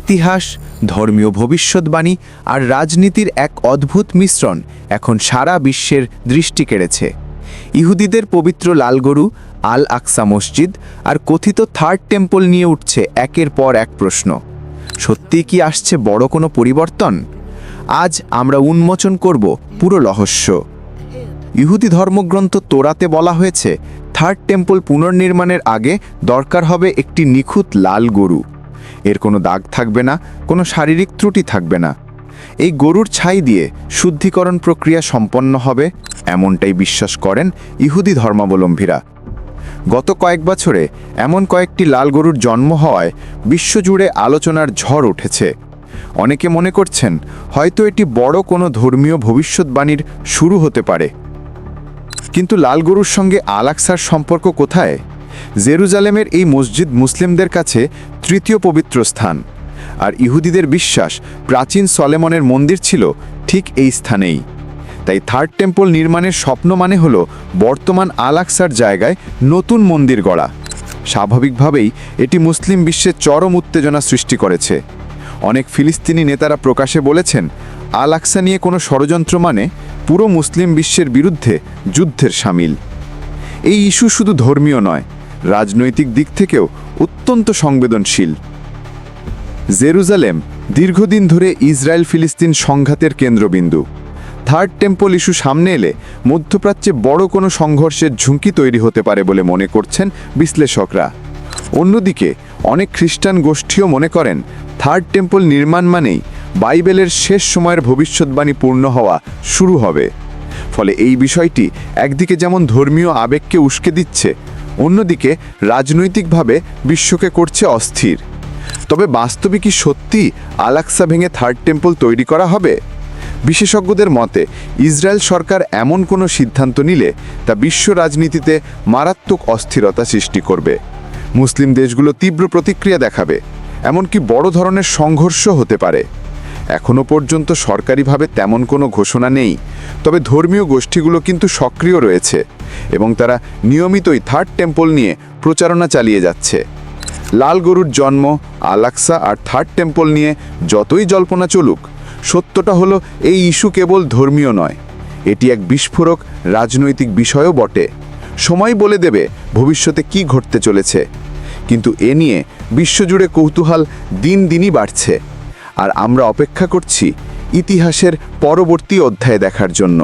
ইতিহাস, ধর্মীয় ভবিষ্যৎবাণী আর রাজনীতির এক অদ্ভুত মিশ্রণ এখন সারা বিশ্বের দৃষ্টি কেড়েছে। ইহুদিদের পবিত্র লালগরু আল আকসা মসজিদ আর কথিত থার্ড টেম্পল নিয়ে উঠছে একের পর এক প্রশ্ন। সত্যি কি আসছে বড় কোনো পরিবর্তন? আজ আমরা উন্মোচন করব পুরো রহস্য। ইহুদি ধর্মগ্রন্থ তোরাতে বলা হয়েছে, থার্ড টেম্পল পুনর্নির্মাণের আগে দরকার হবে একটি নিখুঁত লাল গরু এর কোনো দাগ থাকবে না, কোনো শারীরিক ত্রুটি থাকবে না। এই গরুর ছাই দিয়ে শুদ্ধিকরণ প্রক্রিয়া সম্পন্ন হবে, এমনটাই বিশ্বাস করেন ইহুদি ধর্মাবলম্বীরা। গত কয়েক বছরে এমন কয়েকটি লাল গরুর জন্ম হওয়ায় বিশ্বজুড়ে আলোচনার ঝড় উঠেছে। অনেকে মনে করছেন, হয়তো এটি বড় কোনো ধর্মীয় ভবিষ্যৎবাণীর শুরু হতে পারে। কিন্তু লাল গরুর সঙ্গে আলাক্সার সম্পর্ক কোথায়? জেরুজালেমের এই মসজিদ মুসলিমদের কাছে তৃতীয় পবিত্র স্থান। আর ইহুদিদের বিশ্বাস প্রাচীন সলেমনের মন্দির ছিল ঠিক এই স্থানেই। তাই থার্ড টেম্পল নির্মাণের স্বপ্ন মানে হল বর্তমান আলাক্সার জায়গায় নতুন মন্দির গড়া। স্বাভাবিকভাবেই এটি মুসলিম বিশ্বে চরম উত্তেজনা সৃষ্টি করেছে। অনেক ফিলিস্তিনি নেতারা প্রকাশে বলেছেন আল আকসা নিয়ে কোনো ষড়যন্ত্র মানে পুরো মুসলিম বিশ্বের বিরুদ্ধে যুদ্ধের সামিল। এই ইস্যু শুধু ধর্মীয় নয় রাজনৈতিক দিক থেকেও অত্যন্ত সংবেদনশীল। জেরুজালেম দীর্ঘদিন ধরে ইসরায়েল ফিলিস্তিন সংঘাতের কেন্দ্রবিন্দু। থার্ড টেম্পল ইস্যু সামনে এলে মধ্যপ্রাচ্যে বড় কোনো সংঘর্ষের ঝুঁকি তৈরি হতে পারে বলে মনে করছেন বিশ্লেষকরা। অন্যদিকে, অনেক খ্রিস্টান গোষ্ঠীও মনে করেন, থার্ড টেম্পল নির্মাণ মানেই বাইবেলের শেষ সময়ের ভবিষ্যৎবাণী পূর্ণ হওয়া শুরু হবে। ফলে এই বিষয়টি একদিকে যেমন ধর্মীয় আবেগকে উস্কে দিচ্ছে অন্যদিকে, রাজনৈতিকভাবে বিশ্বকে করছে অস্থির। তবে বাস্তবে কি সত্যি আলাক্সা ভেঙে থার্ড টেম্পল তৈরি করা হবে? বিশেষজ্ঞদের মতে, ইসরায়েল সরকার এমন কোনো সিদ্ধান্ত নিলে তা বিশ্ব রাজনীতিতে মারাত্মক অস্থিরতা সৃষ্টি করবে। মুসলিম দেশগুলো তীব্র প্রতিক্রিয়া দেখাবে, এমনকি বড় ধরনের সংঘর্ষ হতে পারে। এখনও পর্যন্ত সরকারিভাবে তেমন কোনো ঘোষণা নেই, তবে ধর্মীয় গোষ্ঠীগুলো কিন্তু সক্রিয় রয়েছে। এবং তারা নিয়মিতই থার্ড টেম্পল নিয়ে প্রচারণা চালিয়ে যাচ্ছে। লাল গরুর জন্ম আলাক্সা আর থার্ড টেম্পল নিয়ে যতই জল্পনা চলুক, সত্যটা হলো এই ইস্যু কেবল ধর্মীয় নয়। এটি এক বিস্ফোরক রাজনৈতিক বিষয়ও বটে। সময় বলে দেবে ভবিষ্যতে কি ঘটতে চলেছে। কিন্তু এ নিয়ে বিশ্বজুড়ে কৌতূহল দিন দিনই বাড়ছে। আর আমরা অপেক্ষা করছি ইতিহাসের পরবর্তী অধ্যায় দেখার জন্য।